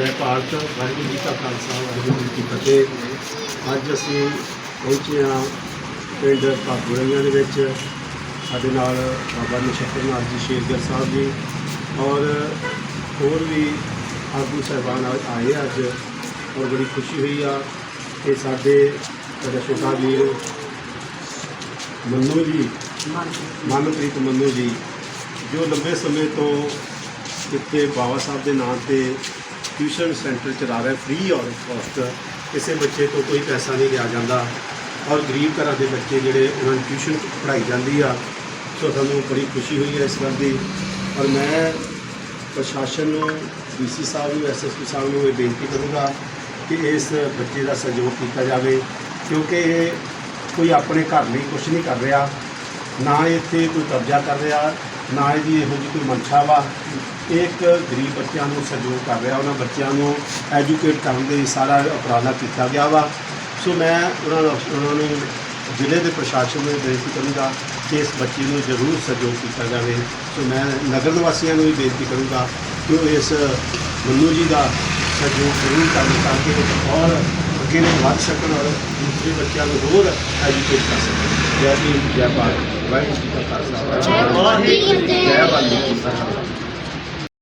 ਜੈ ਭਾਰਤ ਵਾਹਿਗੁਰੂ ਜੀ ਕਾ ਖਾਲਸਾ, ਵਾਹਿਗੁਰੂ ਜੀ ਕੀ ਫਤਿਹ। ਅੱਜ ਅਸੀਂ ਪਹੁੰਚੇ ਹਾਂ ਪਿੰਡ ਭਾਗੁੜੀਆਂ ਦੇ ਵਿੱਚ। ਸਾਡੇ ਨਾਲ ਬਾਬਾ ਨਛੱਤਰ ਨਾਥ ਜੀ ਸ਼ੇਰਗਰ ਸਾਹਿਬ ਜੀ ਔਰ ਹੋਰ ਵੀ ਆਗੂ ਸਾਹਿਬਾਨ ਆ- ਆਏ ਅੱਜ ਔਰ ਬੜੀ ਖੁਸ਼ੀ ਹੋਈ ਆ ਕਿ ਸਾਡੇ ਸਾਡਾ ਛੋਟਾ ਵੀਰ ਮੰਨੂ ਜੀ, ਮਨਪ੍ਰੀਤ ਮੰਨੂ ਜੀ, ਜੋ ਲੰਬੇ ਸਮੇਂ ਤੋਂ ਇੱਥੇ ਬਾਬਾ ਸਾਹਿਬ ਦੇ ਨਾਮ ਤੇ ਟਿਊਸ਼ਨ ਸੈਂਟਰ ਚਲਾ ਰਿਹਾ ਫ੍ਰੀ ਔਰ ਕਾਸਟ ਕਿਸੇ ਬੱਚੇ ਤੋਂ ਕੋਈ ਪੈਸਾ ਨਹੀਂ ਲਿਆ ਜਾਂਦਾ। ਔਰ ਗਰੀਬ ਘਰਾਂ ਦੇ ਬੱਚੇ ਜਿਹੜੇ, ਉਹਨਾਂ ਨੂੰ ਟਿਊਸ਼ਨ ਪੜ੍ਹਾਈ ਜਾਂਦੀ ਆ। ਸੋ ਸਾਨੂੰ ਬੜੀ ਖੁਸ਼ੀ ਹੋਈ ਹੈ ਇਸ ਗੱਲ ਦੀ। ਔਰ ਮੈਂ ਪ੍ਰਸ਼ਾਸਨ ਨੂੰ ਡੀਸੀ ਸਾਹਿਬ ਨੂੰ ਐਸਐਸਪੀ ਸਾਹਿਬ ਨੂੰ ਇਹ ਬੇਨਤੀ ਕਰੂੰਗਾ ਕਿ ਇਸ ਬੱਚੇ ਦਾ ਸਹਿਯੋਗ ਕੀਤਾ ਜਾਵੇ। ਕਿਉਂਕਿ ਇਹ ਕੋਈ ਆਪਣੇ ਘਰ ਲਈ ਕੁਝ ਨਹੀਂ ਕਰ ਰਿਹਾ। ਨਾ ਇੱਥੇ ਕੋਈ ਕਬਜ਼ਾ ਕਰ ਰਿਹਾ, ਨਾ ਇਹਦੀ ਇਹੋ ਜਿਹੀ ਕੋਈ ਮਨਸ਼ਾ ਵਾ। ਇੱਕ ਗਰੀਬ ਬੱਚਿਆਂ ਨੂੰ ਸਹਿਯੋਗ ਕਰ ਰਿਹਾ ਉਹਨਾਂ ਬੱਚਿਆਂ ਨੂੰ ਐਜੂਕੇਟ ਕਰਨ ਦੇ ਸਾਰਾ ਉਪਰਾਲਾ ਕੀਤਾ ਗਿਆ ਵਾ। ਸੋ ਮੈਂ ਉਹਨਾਂ ਨੂੰ ਉਹਨਾਂ ਨੂੰ ਜ਼ਿਲ੍ਹੇ ਦੇ ਪ੍ਰਸ਼ਾਸਨ ਨੂੰ ਬੇਨਤੀ ਕਰੂੰਗਾ ਕਿ ਇਸ ਬੱਚੇ ਨੂੰ ਜ਼ਰੂਰ ਸਹਿਯੋਗ ਕੀਤਾ ਜਾਵੇ। ਸੋ ਮੈਂ ਨਗਰ ਨਿਵਾਸੀਆਂ ਨੂੰ ਵੀ ਬੇਨਤੀ ਕਰੂੰਗਾ ਕਿ ਉਹ ਇਸ ਮੰਨੂ ਜੀ ਦਾ ਸਹਿਯੋਗ ਜ਼ਰੂਰ ਕਰਨ ਤਾਂ ਕਿ ਇਹ ਔਰ ਅੱਗੇ ਨੂੰ ਵੱਧ ਸਕਣ ਔਰ ਦੂਸਰੇ ਬੱਚਿਆਂ ਨੂੰ ਹੋਰ ਐਜੂਕੇਟ ਕਰ ਸਕਣ। ਜੈ ਭੀਮ ਜੈ ਭਾਰਤ। ਵਾਹਿਗੁਰੂ ਜੀ ਕਾ ਖਾਲਸਾ। ਵਾਹਿਗੁਰੂ ਜੀ ਕੀ ਫਤਿਹ। ਜੈ ਵਾਲਮੀਕੀ ਜੀ ਕੀ ਫਤਿਹ।